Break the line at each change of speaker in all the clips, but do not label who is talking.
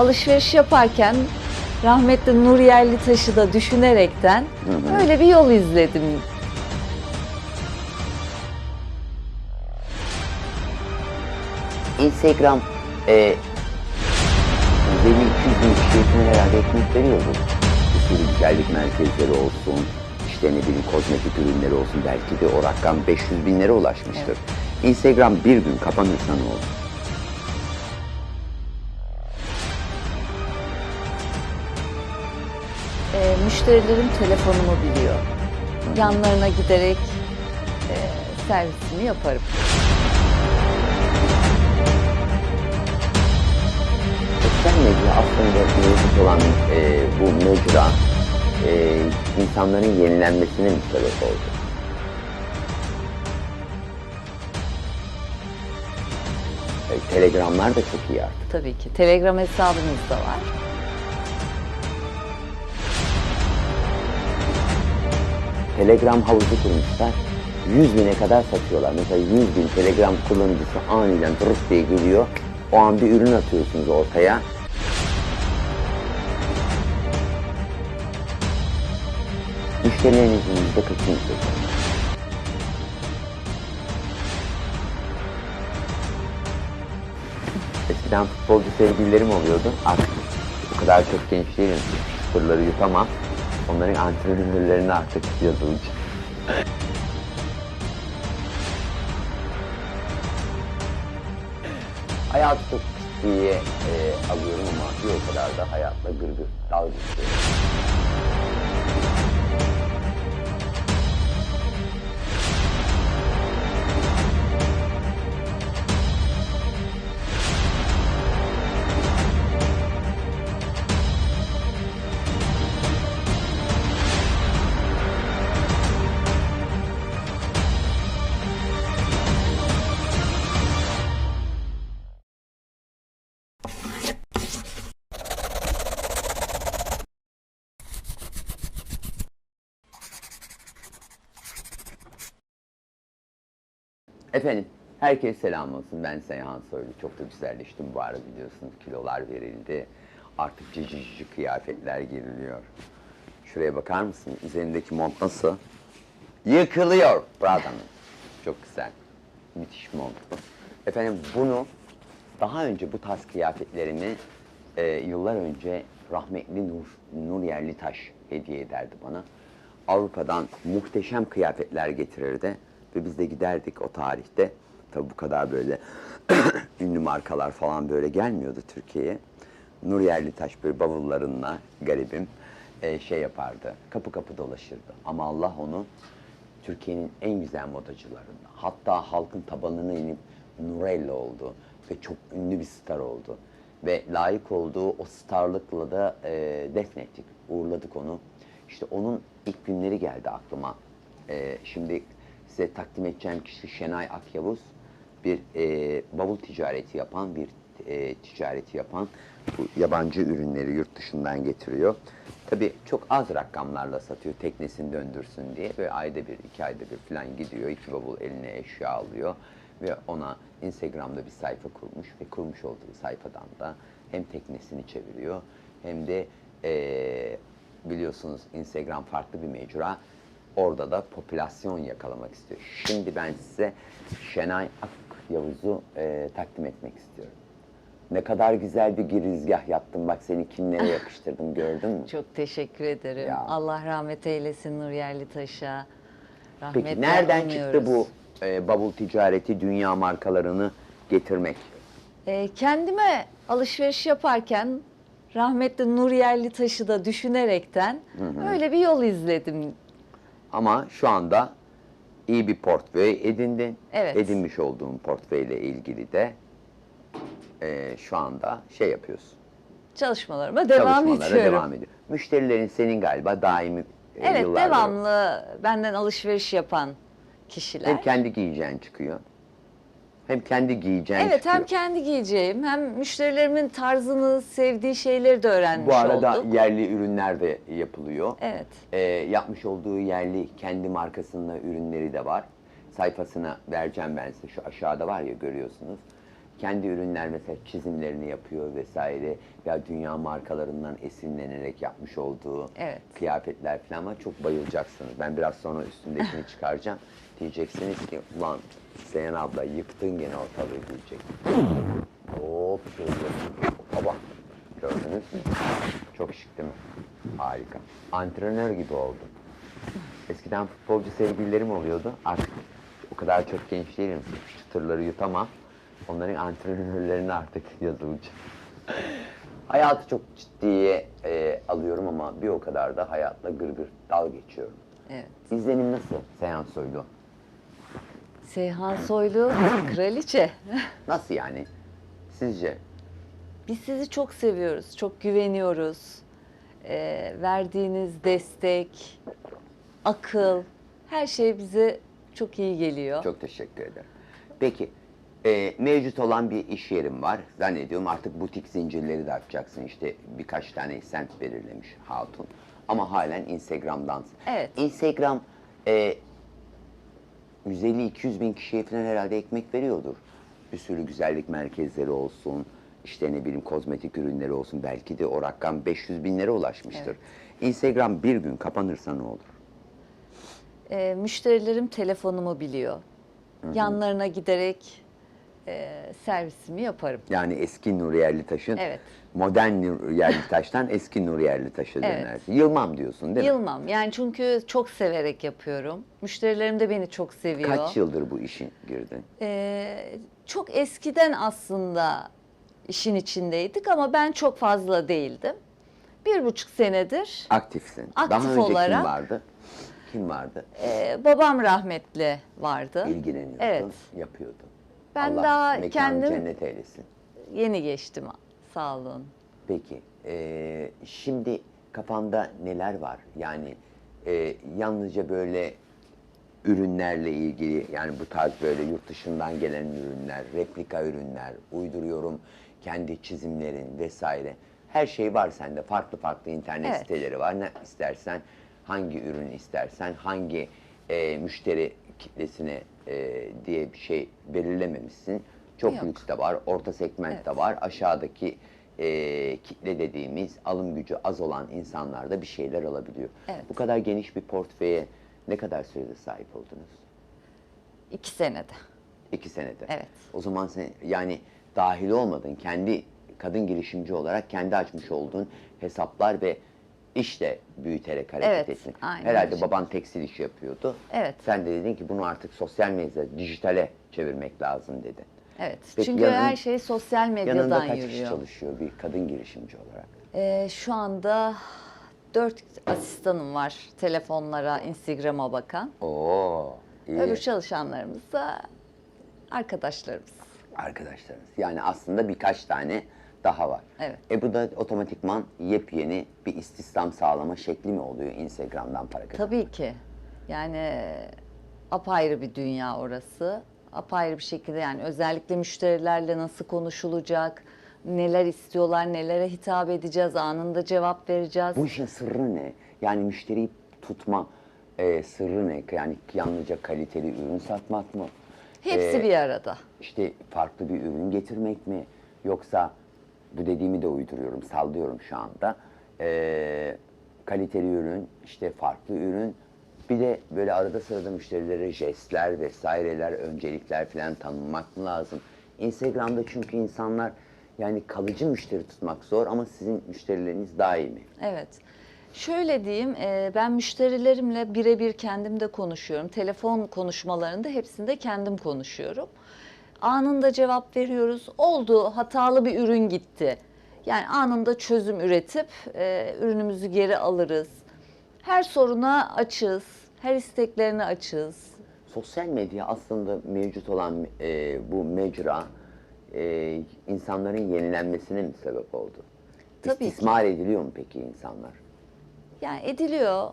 alışveriş yaparken rahmetli Nur Yerlitaş'ı da düşünerekten öyle bir yol izledim.
Instagram e, 150 200 bin falan herhalde ekmek veriyordu. Bir sürü güzellik merkezleri olsun, işte ne bileyim kozmetik ürünleri olsun belki de o rakam 500 binlere ulaşmıştır. Instagram bir gün kapanırsa ne olur?
Müşterilerim telefonumu biliyor. Yanlarına giderek e, servisimi yaparım.
Sosyal medya aslında mevcut olan e, bu mecra e, insanların yenilenmesine mi sebep oldu? E, telegramlar da çok iyi artık.
Tabii ki. Telegram hesabımız da var.
Telegram havuzu kurmuşlar. 100 bine kadar satıyorlar. Mesela 100 bin Telegram kullanıcısı aniden tırıs diye geliyor. O an bir ürün atıyorsunuz ortaya. Müşterilerinizin yüzde kaçını seçiyor? Eskiden futbolcu sevgililerim oluyordu. Artık o kadar çok genç değilim. Sırları yutamam. Onların antrenörlerine artık yazılacak. Hayatı çok ciddiye e, alıyorum ama bir o kadar da hayatla gırgır dalga geçiyorum. Efendim, herkese selam olsun. Ben Seyhan Soylu. Çok da güzelleştim bu ara biliyorsunuz. Kilolar verildi. Artık cici cici kıyafetler giriliyor. Şuraya bakar mısın? Üzerindeki mont nasıl? Yıkılıyor Prada'nın. Çok güzel. Müthiş mont. Efendim bunu daha önce bu tarz kıyafetlerimi e, yıllar önce rahmetli Nur, Nur Yerlitaş hediye ederdi bana. Avrupa'dan muhteşem kıyafetler getirirdi ve biz de giderdik o tarihte. Tabi bu kadar böyle ünlü markalar falan böyle gelmiyordu Türkiye'ye. Nur Yerlitaş böyle bavullarınla garibim e, şey yapardı. Kapı kapı dolaşırdı. Ama Allah onu Türkiye'nin en güzel modacılarından. Hatta halkın tabanına inip Nurella oldu ve çok ünlü bir star oldu. Ve layık olduğu o starlıkla da e, defnettik, uğurladık onu. İşte onun ilk günleri geldi aklıma. E, şimdi size takdim edeceğim kişi Şenay Akyavuz. Bir e, bavul ticareti yapan, bir e, ticareti yapan bu yabancı ürünleri yurt dışından getiriyor. Tabii çok az rakamlarla satıyor teknesini döndürsün diye. Böyle ayda bir, iki ayda bir falan gidiyor. iki bavul eline eşya alıyor. Ve ona Instagram'da bir sayfa kurmuş ve kurmuş olduğu sayfadan da hem teknesini çeviriyor hem de eee, biliyorsunuz Instagram farklı bir mecra. Orada da popülasyon yakalamak istiyor. Şimdi ben size Şenay Akyavuz'u eee takdim etmek istiyorum. Ne kadar güzel bir girizgah yaptım. Bak seni kimlere yakıştırdım gördün mü?
Çok teşekkür ederim.
Ya.
Allah rahmet eylesin Nur Yerlitaş'a. Rahmetle
Peki nereden
anıyoruz.
çıktı bu eee, bavul ticareti, dünya markalarını getirmek?
Ee, kendime alışveriş yaparken rahmetli Nur Yerlitaş'ı da düşünerekten öyle bir yol izledim.
Ama şu anda iyi bir portföy edindin.
Evet.
Edinmiş olduğun portföyle ilgili de eee, şu anda şey yapıyorsun.
Çalışmalarıma devam
çalışmalara
ediyorum.
devam ediyor. Müşterilerin senin galiba daimi e,
Evet
yıllardır
devamlı benden alışveriş yapan kişiler.
Hem kendi giyeceğin çıkıyor. Hem kendi giyeceğin
Evet
çıkıyor.
hem kendi giyeceğim hem müşterilerimin tarzını sevdiği şeyleri de öğrenmiş
Bu arada
olduk.
yerli ürünler de yapılıyor.
Evet.
Ee, yapmış olduğu yerli kendi markasında ürünleri de var. Sayfasına vereceğim ben size. Şu aşağıda var ya görüyorsunuz. kendi ürünler mesela çizimlerini yapıyor vesaire ya dünya markalarından esinlenerek yapmış olduğu
Evet.
kıyafetler falan var. Çok bayılacaksınız. Ben biraz sonra üstündekini çıkaracağım. Diyeceksiniz ki ulan Seyhan abla yıktın gene ortalığı diyecek. Hop şöyle. Baba gördünüz mü? Çok şık değil mi? Harika. Antrenör gibi oldu. Eskiden futbolcu sevgililerim oluyordu. Artık o kadar çok genç değilim. Çıtırları yutamam. Onların antrenörlerine artık yazılacağım. Hayatı çok ciddiye e, alıyorum ama bir o kadar da hayatla gırgır dal geçiyorum.
Evet.
İzlenim nasıl Seyhan Soylu?
Seyhan Soylu kraliçe.
Nasıl yani? Sizce?
Biz sizi çok seviyoruz, çok güveniyoruz. Ee, verdiğiniz destek, akıl, her şey bize çok iyi geliyor.
Çok teşekkür ederim. Peki, e, mevcut olan bir iş yerim var. Zannediyorum artık butik zincirleri de açacaksın. İşte birkaç tane semt belirlemiş Hatun. Ama halen Instagram'dan.
Evet.
Instagram e, 150-200 bin kişiye falan herhalde ekmek veriyordur. Bir sürü güzellik merkezleri olsun, işte ne bileyim kozmetik ürünleri olsun. Belki de o rakam 500 binlere ulaşmıştır. Instagram bir gün kapanırsa ne olur?
Ee, müşterilerim telefonumu biliyor. Yanlarına giderek e, servisimi yaparım.
Yani eski Nuri Yerlitaş'ın
Evet.
modern Nuri Yerlitaş'tan eski Nuri Yerlitaş'a
Evet.
dönersin. Yılmam diyorsun değil mi?
Yılmam. Yani çünkü çok severek yapıyorum. Müşterilerim de beni çok seviyor.
Kaç yıldır bu işin girdin?
Ee, çok eskiden aslında işin içindeydik ama ben çok fazla değildim. Bir buçuk senedir
Aktifsin.
Aktif
Daha önce
olarak-
kim vardı? Kim vardı?
e, babam rahmetli vardı.
İlgileniyordun,
Evet.
yapıyordun.
Ben
Allah
daha
mekanı
kendim
cennet eylesin.
yeni geçtim. Sağ olun.
Peki, eee, şimdi kafanda neler var? Yani eee, yalnızca böyle ürünlerle ilgili, yani bu tarz böyle yurt dışından gelen ürünler, replika ürünler, uyduruyorum kendi çizimlerin vesaire. Her şey var sende. Farklı farklı internet
Evet.
siteleri var. Ne istersen, hangi ürünü istersen, hangi eee, müşteri kitlesine eee, diye bir şey belirlememişsin. Çok
Yok.
lüks de var, orta segment de
Evet.
var, aşağıdaki eee, kitle dediğimiz alım gücü az olan insanlar da bir şeyler alabiliyor.
Evet.
Bu kadar geniş bir portföye ne kadar sürede sahip oldunuz?
İki senede.
İki senede.
Evet.
O zaman sen yani dahil olmadın. Kendi kadın girişimci olarak kendi açmış olduğun hesaplar ve işle büyüterek hareket
Evet,
ettin.
aynen
Herhalde
öyle.
baban tekstil işi yapıyordu.
Evet.
Sen de dedin ki bunu artık sosyal medya, dijitale çevirmek lazım dedin.
Evet.
Peki
Çünkü
yanın-
her şey sosyal
Yanında
medyadan
kaç kişi
yürüyor.
çalışıyor bir kadın girişimci olarak?
Ee, şu anda dört asistanım var telefonlara, Instagram'a bakan.
Oo, iyi.
Öbür çalışanlarımız da arkadaşlarımız.
arkadaşlarınız. Yani aslında birkaç tane daha var.
Evet.
E bu da otomatikman yepyeni bir istihdam sağlama şekli mi oluyor Instagram'dan para kazanmak?
Tabii ki. Yani apayrı bir dünya orası. Apayrı bir şekilde yani özellikle müşterilerle nasıl konuşulacak, neler istiyorlar, nelere hitap edeceğiz, anında cevap vereceğiz.
Bu işin sırrı ne? Yani müşteriyi tutma e, sırrı ne? Yani yalnızca kaliteli ürün satmak mı?
Hepsi
E,
bir arada.
İşte farklı bir ürün getirmek mi? Yoksa bu dediğimi de uyduruyorum, sallıyorum şu anda. Ee, kaliteli ürün, işte farklı ürün. Bir de böyle arada sırada müşterilere jestler vesaireler, öncelikler falan tanınmak mı lazım? Instagram'da çünkü insanlar yani kalıcı müşteri tutmak zor ama sizin müşterileriniz daha iyi mi?
Evet. Şöyle diyeyim, e, ben müşterilerimle birebir kendim de konuşuyorum. Telefon konuşmalarında hepsinde kendim konuşuyorum. Anında cevap veriyoruz. Oldu, hatalı bir ürün gitti. Yani anında çözüm üretip e, ürünümüzü geri alırız. Her soruna açız, her isteklerine açız.
Sosyal medya aslında mevcut olan e, bu mecra e, insanların yenilenmesine mi sebep oldu?
Tabii ki.
İstismar ediliyor mu peki insanlar?
Yani ediliyor,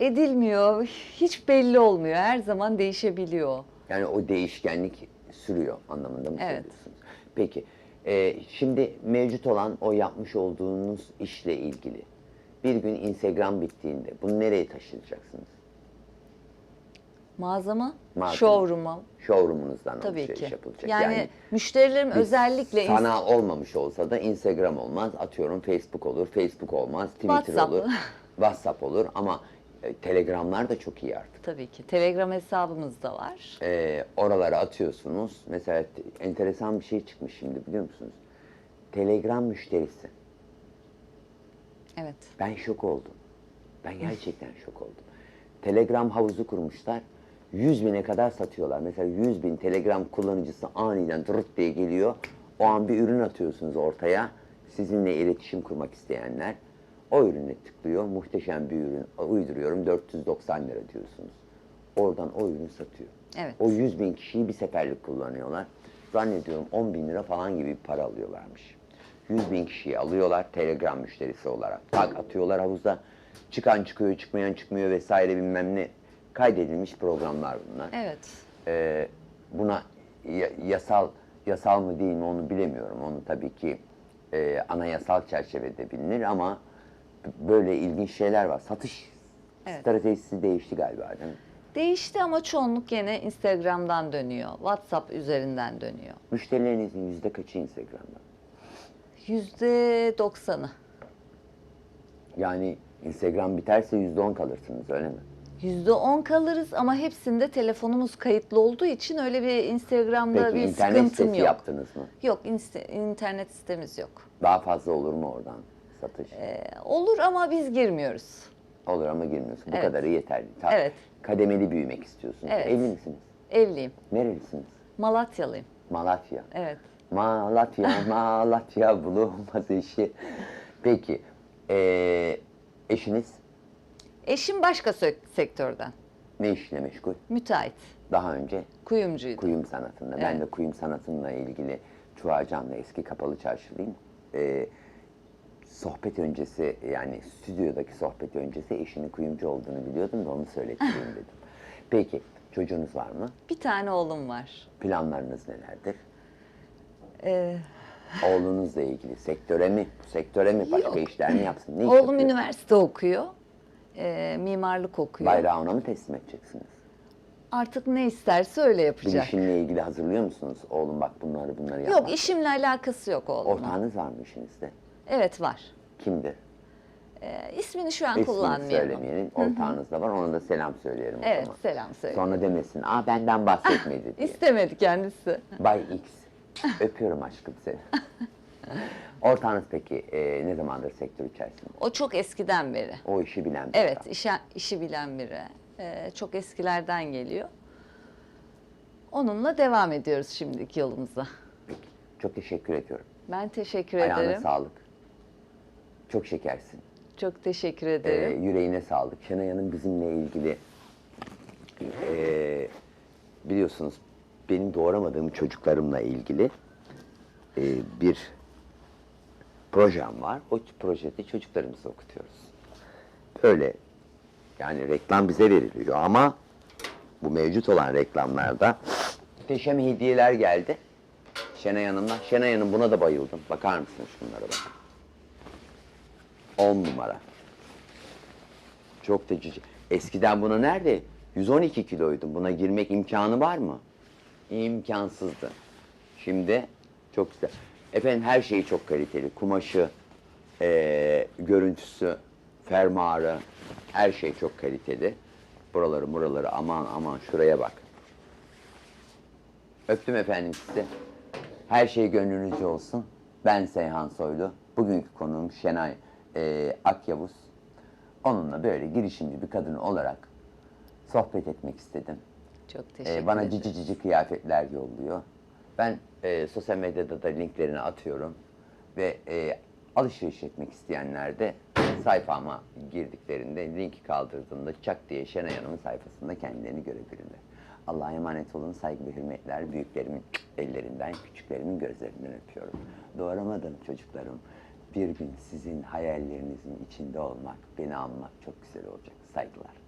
edilmiyor, hiç belli olmuyor. Her zaman değişebiliyor.
Yani o değişkenlik sürüyor anlamında mı
Evet.
söylüyorsunuz? Peki, e, şimdi mevcut olan o yapmış olduğunuz işle ilgili bir gün Instagram bittiğinde bunu nereye taşıyacaksınız?
Mağazamı,
Mağazamı.
showroom'u
Showroom'unuzdan
tabii
alışveriş
ki.
yapılacak.
Yani, müşterilerim
biz
özellikle
sanal olmamış olsa da Instagram olmaz. Atıyorum Facebook olur, Facebook olmaz, Twitter
WhatsApp.
olur, WhatsApp olur ama Telegramlar da çok iyi artık.
tabii ki Telegram hesabımız da var.
E, oralara atıyorsunuz. Mesela te- enteresan bir şey çıkmış şimdi biliyor musunuz? Telegram müşterisi.
Evet.
Ben şok oldum. Ben gerçekten şok oldum. Telegram havuzu kurmuşlar. 100 bine kadar satıyorlar. Mesela 100 bin Telegram kullanıcısı aniden dırıt diye geliyor. O an bir ürün atıyorsunuz ortaya. Sizinle iletişim kurmak isteyenler o ürüne tıklıyor. Muhteşem bir ürün uyduruyorum. 490 lira diyorsunuz. Oradan o ürünü satıyor.
Evet.
O 100 bin kişiyi bir seferlik kullanıyorlar. Zannediyorum 10 bin lira falan gibi bir para alıyorlarmış. 100 bin kişiyi alıyorlar Telegram müşterisi olarak. Tak atıyorlar havuza. Çıkan çıkıyor, çıkmayan çıkmıyor vesaire bilmem ne. Kaydedilmiş programlar bunlar.
Evet.
Ee, buna ya- yasal yasal mı değil mi onu bilemiyorum. Onu tabii ki e, anayasal çerçevede bilinir ama böyle ilginç şeyler var. Satış
Evet.
stratejisi değişti galiba değil mi?
Değişti ama çoğunluk gene Instagram'dan dönüyor. WhatsApp üzerinden dönüyor.
Müşterilerinizin yüzde kaçı Instagram'da?
Yüzde doksanı.
Yani Instagram biterse yüzde on kalırsınız öyle mi?
Yüzde on kalırız ama hepsinde telefonumuz kayıtlı olduğu için öyle bir Instagram'da
Peki
bir
internet
sıkıntım
sitesi
yok.
yaptınız mı?
Yok inst- internet sitemiz yok.
Daha fazla olur mu oradan satış?
Ee, olur ama biz girmiyoruz.
Olur ama girmiyorsun. Bu
Evet.
kadarı yeterli. Ta-
Evet.
Kademeli büyümek istiyorsunuz.
Evet.
Evli misiniz?
Evliyim.
Nerelisiniz?
Malatyalıyım.
Malatya.
Evet.
Malatya, Malatya bulunmaz eşi. Peki, eee, eşiniz
Eşim başka sektörden.
ne işle meşgul?
Müteahhit.
Daha önce
Kuyumcuydu.
kuyum sanatında. Ben
Evet.
de kuyum sanatıyla ilgili Çuhacan'da eski kapalı çarşılıyım. Eee, sohbet öncesi yani stüdyodaki sohbet öncesi eşinin kuyumcu olduğunu biliyordum da onu söylettireyim dedim. Peki, çocuğunuz var mı?
Bir tane oğlum var.
Planlarınız nelerdir?
Ee,
Oğlunuzla ilgili sektöre mi, sektöre mi, başka
Yok.
işler mi yapsın? Ne iş
oğlum
yapıyor?
üniversite okuyor. Ee, mimarlık okuyor.
Bayrağı ona mı teslim edeceksiniz?
Artık ne isterse öyle yapacak.
Bilişimle ilgili hazırlıyor musunuz? Oğlum bak bunları bunları yapmak.
Yok işimle alakası yok oğlumun.
Ortağınız var mı işinizde?
Evet var.
Kimdir?
Ee, ismini şu an
İsmini
kullanmayalım.
söylemeyenin ortağınız da var. Ona da selam söyleyelim o
Evet
zaman.
selam söyle.
Sonra demesin, aa benden bahsetmedi diye.
İstemedi kendisi.
Bay X. Öpüyorum aşkım seni. Ortağınız peki e, ne zamandır sektör içerisinde?
O çok eskiden beri.
O işi bilen bir
Evet
adam.
işe, işi bilen biri. Ee, çok eskilerden geliyor. Onunla devam ediyoruz şimdiki yolumuza.
Çok teşekkür ediyorum.
Ben teşekkür
Ayağına
ederim.
sağlık. Çok şekersin.
Çok teşekkür
Ee,
ederim.
yüreğine sağlık. Şenay Hanım bizimle ilgili ee, biliyorsunuz benim doğuramadığım çocuklarımla ilgili ee, bir projem var. O projede çocuklarımızı okutuyoruz. Böyle yani reklam bize veriliyor ama bu mevcut olan reklamlarda muhteşem hediyeler geldi. Şenay Hanım'la. Şenay Hanım buna da bayıldım. Bakar mısınız şunlara bak. 10 numara. Çok da cici. Eskiden buna nerede? 112 kiloydum. Buna girmek imkanı var mı? İmkansızdı. Şimdi çok güzel. Efendim her şeyi çok kaliteli. Kumaşı, eee, görüntüsü, fermuarı, her şey çok kaliteli. Buraları buraları aman aman şuraya bak. Öptüm efendim sizi. Her şey gönlünüzce olsun. Ben Seyhan Soylu. Bugünkü konuğum Şenay e, Akyavuz. Onunla böyle girişimci bir kadın olarak sohbet etmek istedim.
Çok
E,
teşekkür
bana
ederim.
cici cici kıyafetler yolluyor. Ben e, sosyal medyada da linklerini atıyorum. Ve e, alışveriş etmek isteyenler de sayfama girdiklerinde linki kaldırdığında çak diye Şenay Hanım'ın sayfasında kendilerini görebilirler. Allah'a emanet olun. Saygı ve hürmetler. Büyüklerimin ellerinden, küçüklerimin gözlerinden öpüyorum. Doğuramadığım çocuklarım bir gün sizin hayallerinizin içinde olmak, beni almak çok güzel olacak. Saygılar.